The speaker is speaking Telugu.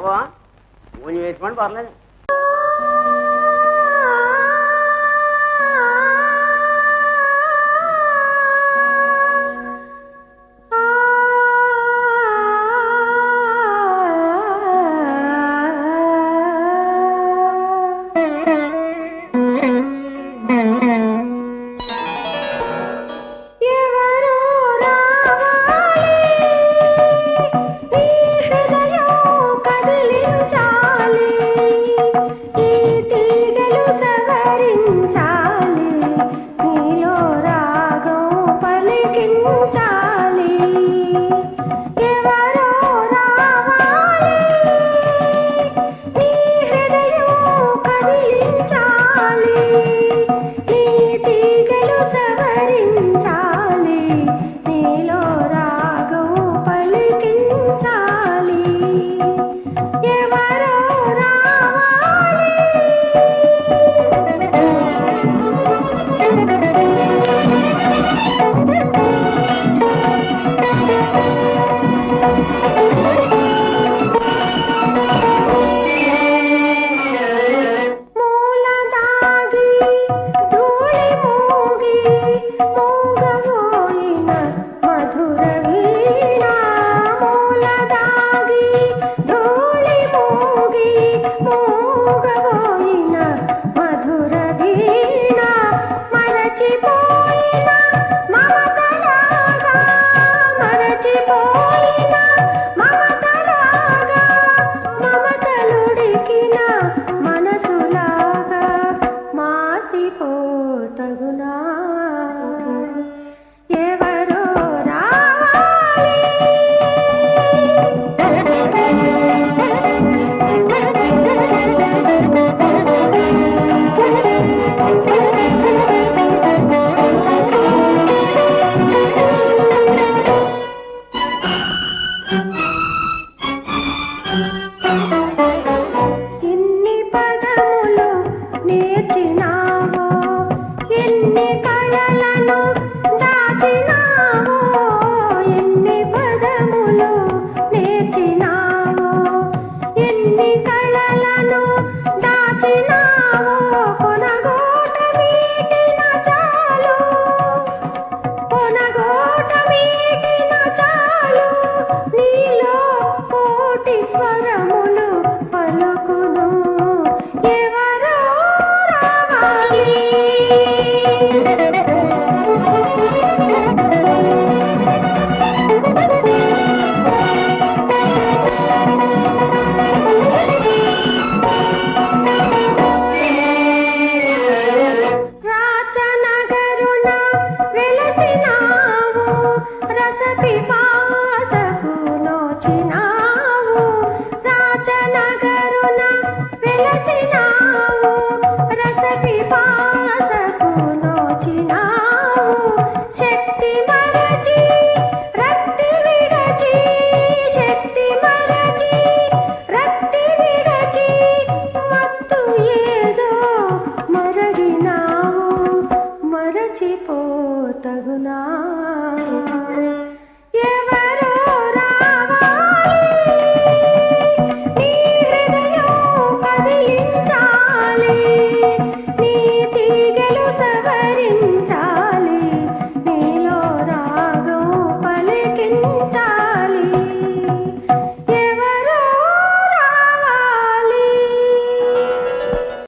బాబా ఊని వేసుకోండి పర్లేదు. Thank you. Bye. 对方 செஞ்சாலே